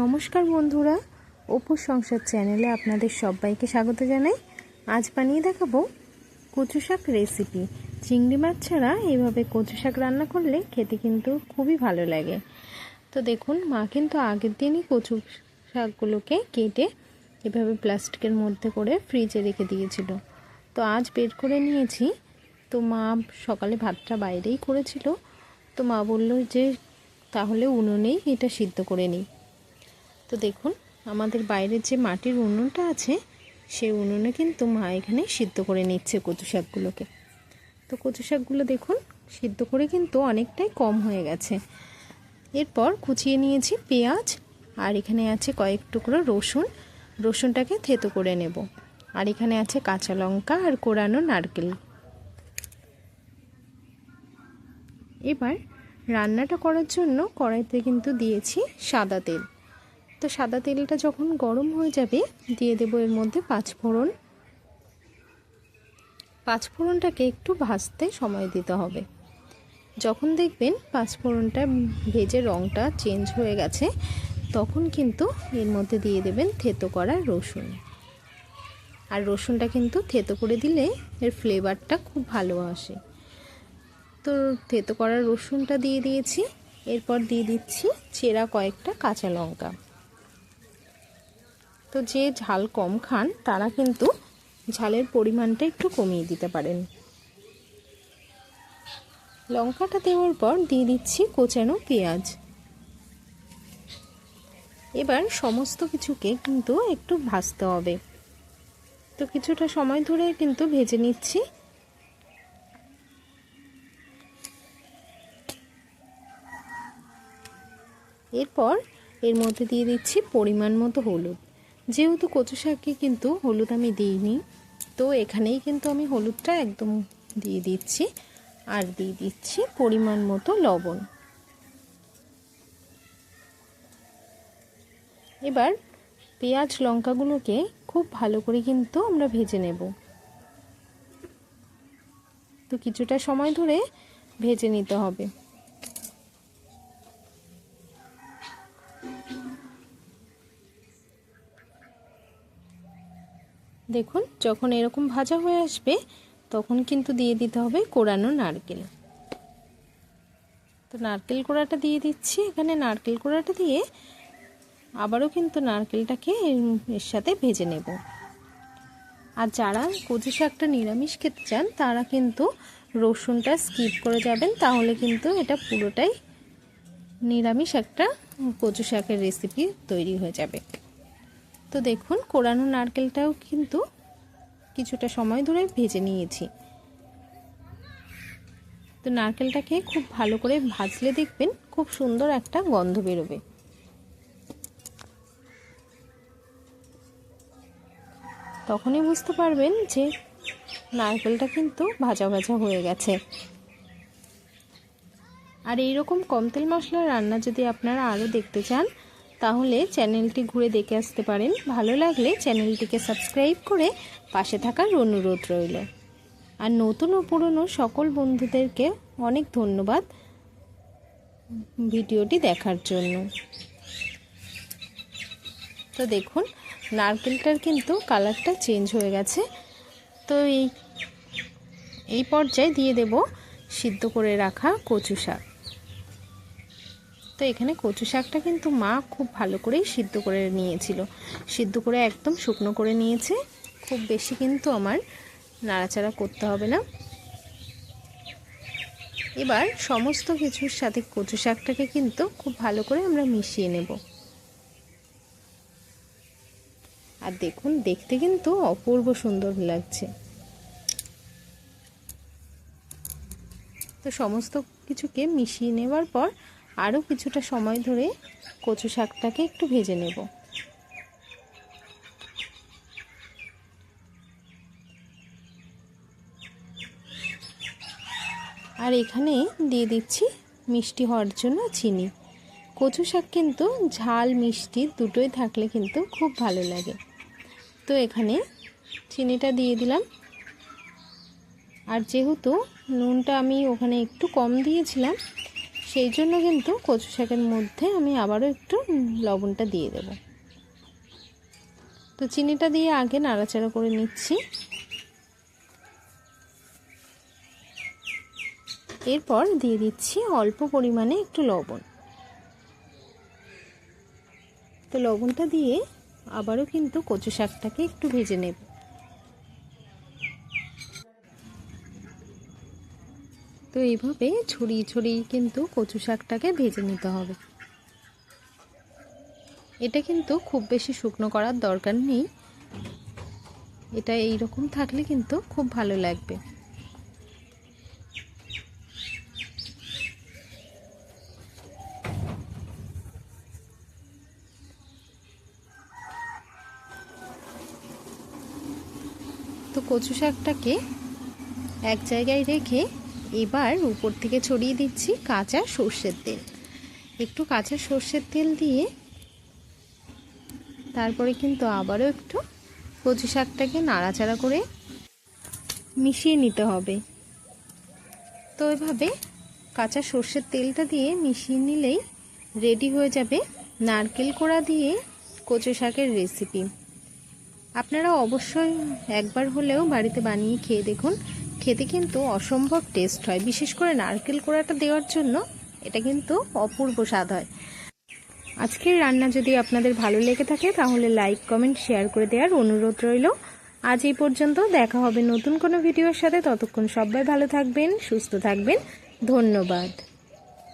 নমস্কার বন্ধুরা অপুর সংসার চ্যানেলে আপনাদের সবাইকে স্বাগত জানাই। আজ বানিয়ে দেখাবো কচু শাক রেসিপি চিংড়ি মাছ ছাড়া এইভাবে কচু শাক রান্না করলে খেতে কিন্তু খুবই ভালো লাগে। তো দেখুন, মা কিন্তু আগের দিনই কচু শাকগুলোকে কেটে এভাবে প্লাস্টিকের মধ্যে করে ফ্রিজে রেখে দিয়েছিল। তো আজ বের করে নিয়েছি। তো মা সকালে ভাতটা বাইরেই করেছিল। তো মা বলল যে, তাহলে উনুনেই এটা সিদ্ধ করে নিই। তো দেখুন, আমাদের বাইরের যে মাটির উনুনটা আছে, সেই উনুনে কিন্তু মা এখানে সিদ্ধ করে নিচ্ছে কচু শাকগুলোকে। তো কচু শাকগুলো দেখুন, সিদ্ধ করে কিন্তু অনেকটাই কম হয়ে গেছে। এরপর কুচিয়ে নিয়েছি পেঁয়াজ, আর এখানে আছে কয়েক টুকরো রসুন। রসুনটাকে থেতো করে নেব। আর এখানে আছে কাঁচা লঙ্কা আর কোরানো নারকেল। এবার রান্নাটা করার জন্য কড়াইতে কিন্তু দিয়েছি সাদা তেল। তো সাদা তেলটা যখন গরম হয়ে যাবে, দিয়ে দেবো এর মধ্যে পাঁচ পাঁচফোড়ন পাঁচফোড়নটাকে একটু ভাজতে সময় দিতে হবে। যখন দেখবেন পাঁচফোড়নটা ভেজে রঙটা চেঞ্জ হয়ে গেছে, তখন কিন্তু এর মধ্যে দিয়ে দেবেন থেতো করা রসুন। আর রসুনটা কিন্তু থেতো করে দিলে এর ফ্লেভারটা খুব ভালো আসে। তো থেতো করা রসুনটা দিয়ে দিয়েছি, এরপর দিয়ে দিচ্ছি চেরা কয়েকটা কাঁচা লঙ্কা। তো যে ঝাল কম খান, তারা কিন্তু ঝালের পরিমাণটা একটু কমিয়ে দিতে পারেন। লঙ্কাটা দেওয়ার পর দিয়ে দিচ্ছি কোচানো পেঁয়াজ। এবার সমস্ত কিছুকে কিন্তু একটু ভাজতে হবে। তো কিছুটা সময় ধরে কিন্তু ভেজে নিচ্ছি। এরপর এর মধ্যে দিয়ে দিচ্ছি পরিমাণ মতো হলুদ। যেহেতু কচু শাককে কিন্তু হলুদ আমি দিইনি, তো এখানেই কিন্তু আমি হলুদটা একদম দিয়ে দিচ্ছি আর দিয়ে দিচ্ছি পরিমাণ মতো লবণ। এবার পেঁয়াজ লঙ্কাগুলোকে খুব ভালো করে কিন্তু আমরা ভেজে নেব। তো কিছুটা সময় ধরে ভেজে নিতে হবে। দেখুন, যখন এরকম ভাজা হয়ে আসবে, তখন কিন্তু দিয়ে দিতে হবে কোরানো নারকেল। তো নারকেল কোড়াটা দিয়ে দিচ্ছি। এখানে নারকেল কোড়াটা দিয়ে আবারও কিন্তু নারকেলটাকে এর সাথে ভেজে নেব। আর যারা কচু শাকটা নিরামিষ খেতে চান, তারা কিন্তু রসুনটা স্কিপ করে যাবেন। তাহলে কিন্তু এটা পুরোটাই নিরামিষ একটা কচু শাকের রেসিপি তৈরি হয়ে যাবে। তো দেখুন, কোরানো নারকেলটাও কিন্তু কিছুটা সময় ধরে ভেজে নিয়েছি। তো নারকেলটাকে খুব ভালো করে ভাজলে দেখবেন খুব সুন্দর একটা গন্ধ বেরোবে। তখনই বুঝতে পারবেন যে নারকেলটা কিন্তু ভাজা ভাজা হয়ে গেছে। আর এইরকম কম তেল মশলার রান্না যদি আপনারা আরও দেখতে চান তাহলে চ্যানেলটি ঘুরে দেখে আসতে পারেন। ভালো লাগলে চ্যানেলটিকে সাবস্ক্রাইব করে পাশে থাকার অনুরোধ রইল। আর নতুন ও পুরনো সকল বন্ধুদেরকে অনেক ধন্যবাদ ভিডিওটি দেখার জন্য। তো দেখুন, নারকেলটার কিন্তু কালারটা চেঞ্জ হয়ে গেছে। তো এই এই পর্যায়ে দিয়ে দেব সিদ্ধ করে রাখা কচু শাক। তো এখানে কচু শাকটা কিন্তু মা খুব ভালো করেই সিদ্ধ করে নিয়েছিল। সিদ্ধ করে একদম শুকনো করে নিয়েছে। খুব বেশি কিন্তু আমার নাড়াচাড়া করতে হবে না। এবার সমস্ত কিছুর সাথে কচু শাকটাকে কিন্তু খুব ভালো করে আমরা মিশিয়ে নেব। আর দেখুন, দেখতে কিন্তু অপূর্ব সুন্দর লাগছে। তো সমস্ত কিছুকে মিশিয়ে নেওয়ার পর আরও কিছুটা সময় ধরে কচু শাকটাকে একটু ভেজে নেব। আর এখানে দিয়ে দিচ্ছি মিষ্টি হওয়ার জন্য চিনি। কচু শাক কিন্তু ঝাল, মিষ্টি দুটোই থাকলে কিন্তু খুব ভালো লাগে। তো এখানে চিনিটা দিয়ে দিলাম। আর যেহেতু নুনটা আমি ওখানে একটু কম দিয়েছিলাম সেই জন্য কিন্তু কচু শাকের মধ্যে আমি আবারও একটু লবণটা দিয়ে দেব। তো চিনিটা দিয়ে আগে নাড়াচাড়া করে নিচ্ছি। এরপর দিয়ে দিচ্ছি অল্প পরিমাণে একটু লবণ। তো লবণটা দিয়ে আবারও কিন্তু কচু শাকটাকে একটু ভেজে নেব। এইভাবে ছড়িয়ে ছড়িয়ে কিন্তু কচু শাকটাকে ভেজে নিতে হবে। এটা কিন্তু খুব বেশি শুকনো করার দরকার নেই। এটা এই রকম থাকলে কিন্তু খুব ভালো লাগবে। তো কচু শাকটাকে এক জায়গায় রেখে এবার উপর থেকে ছড়িয়ে দিচ্ছি কাঁচা সর্ষের তেল। একটু কাঁচা সর্ষের তেল দিয়ে তারপরে কিন্তু আবারও একটু কচু শাকটাকে নাড়াচাড়া করে মিশিয়ে নিতে হবে। তো এভাবে কাঁচা সর্ষের তেলটা দিয়ে মিশিয়ে নিলেই রেডি হয়ে যাবে নারকেল কোড়া দিয়ে কচু শাকের রেসিপি। আপনারা অবশ্যই একবার হলেও বাড়িতে বানিয়ে খেয়ে দেখুন। খেতে কিন্তু অসম্ভব টেস্ট হয়। বিশেষ করে নারকেল কোড়াটা দেওয়ার জন্য এটা কিন্তু অপূর্ব স্বাদ হয়। আজকের রান্না যদি আপনাদের ভালো লেগে থাকে, তাহলে লাইক কমেন্ট শেয়ার করে দেওয়ার অনুরোধ রইল। আজ এই পর্যন্ত দেখা হবে নতুন কোনো ভিডিওর সাথে। ততক্ষণ সবাই ভালো থাকবেন, সুস্থ থাকবেন। ধন্যবাদ।